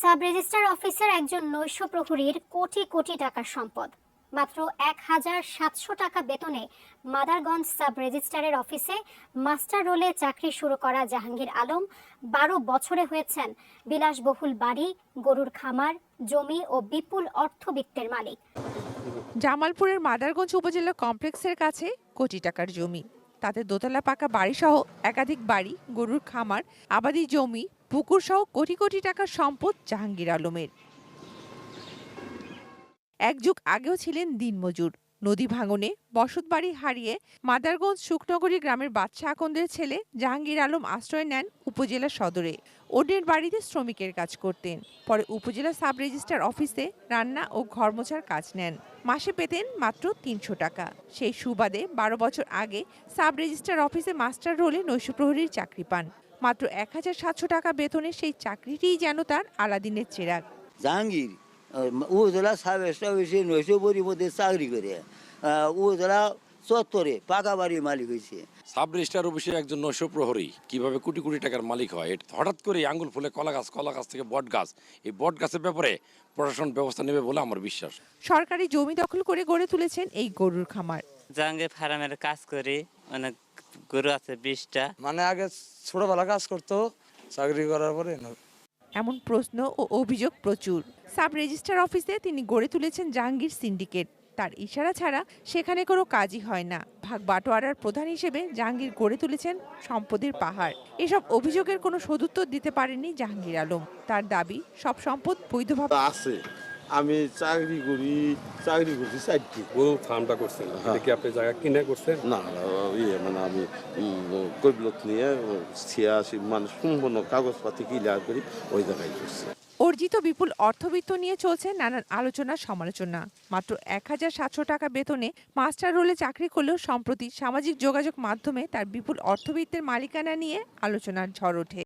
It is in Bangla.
সাব রেজিস্ট্রার অফিসের একজন নৈশ প্রহরীর কোটি কোটি টাকার সম্পদ। মাত্র এক হাজার সাতশো টাকা বেতনে মাদারগঞ্জ সাব রেজিস্ট্রারের অফিসে মাস্টার রোলে চাকরি শুরু করা জাহাঙ্গীর আলম, বারো বছরে হয়েছেন বিলাসবহুল বাড়ি, গরুর খামার, জমি ও বিপুল অর্থবিত্তের মালিক। জামালপুরের মাদারগঞ্জ উপজেলা কমপ্লেক্সের কাছে কোটি টাকার জমি। তাতে দোতলা পাকা বাড়িসহ একাধিক বাড়ি, গরুর খামার, আবাদি জমি পুকুর সহ কোটি কোটি টাকার সম্পদ জাহাঙ্গীর আলমের। এক যুগ আগেও ছিলেন দিনমজুর। নদী ভাঙনে বসতবাড়ি হারিয়ে মাদারগঞ্জ সুখনগরী গ্রামের বাচ্চা আকন্দের ছেলে জাহাঙ্গীর আলম আশ্রয় নেন উপজেলা সদরে। অন্যের বাড়িতে শ্রমিকের কাজ করতেন। পরে উপজেলা সাব রেজিস্ট্রার অফিসে রান্না ও ঘর মোছার কাজ নেন। মাসে পেতেন মাত্র তিনশো টাকা। সেই সুবাদে বারো বছর আগে সাব রেজিস্ট্রার অফিসে মাস্টার রোলে নৈশপ্রহরীর চাকরি পান। মাত্র এক হাজার সাতশো টাকা বেতনে সেই চাকরিটিই যেন তার আলাদিনের চেরাগ। জাহাঙ্গীর উপজেলা সাব অফিসে নয়শো বড়ির মধ্যে চাকরি করে উপজেলা চত্বরে পাকা বাড়ির মালিক হয়েছে। সাব রেজিস্ট্রার অফিসে একজন নৈশ প্রহরী কীভাবে কোটি কোটি টাকার মালিক হয়? এটা হঠাৎ করে আঙ্গুল ফুলে কলা গাছ কলা গাছ থেকে বট গাছ। এই বট গাছের ব্যাপারে প্রশাসন ব্যবস্থা নেবে বলে আমার বিশ্বাস। সরকারি জমি দখল করে গড়ে তুলেছেন এই গরুর খামার। জাহাঙ্গীর ফার্মের কাজ করে অনেক গরু আছে বিশটা। মানে আগে ছোটবেলা কাজ করতো চাকরি করার পরে এমন প্রশ্ন ও অভিযোগ প্রচুর। সাব রেজিস্ট্রার অফিসে তিনি গড়ে তুলেছেন জাহাঙ্গীর সিন্ডিকেট। তার ইশারা ছাড়া সেখানে কোনো কাজই হয় না। ভাগ বাটোয়ারার প্রধান হিসেবে জাহাঙ্গীর গড়ে তুলেছেন সম্পদের পাহাড়। এসব অভিযোগের কোনো সদুত্তর দিতে পারেননি জাহাঙ্গীর আলম। তার দাবি সব সম্পদ বৈধভাবে আছে। আমি চাকরি করি চাকরি করছি চারটি গরু ফার্মটা করছেন? এটা কি আপনি জায়গা কিনে করছেন? না ইয়ে মানে আমি কৈবলত নিয়ে ছিয়াশি মানে সম্পূর্ণ কাগজপাতি ক্লিয়ার করি ওই জায়গায় করছি। অর্জিত বিপুল অর্থবিত্ত নিয়ে চলছে নানান আলোচনা সমালোচনা। মাত্র এক হাজার সাতশো টাকা বেতনে মাস্টার রোলে চাকরি করলেও সম্প্রতি সামাজিক যোগাযোগ মাধ্যমে তার বিপুল অর্থবিত্তের মালিকানা নিয়ে আলোচনার ঝড় ওঠে।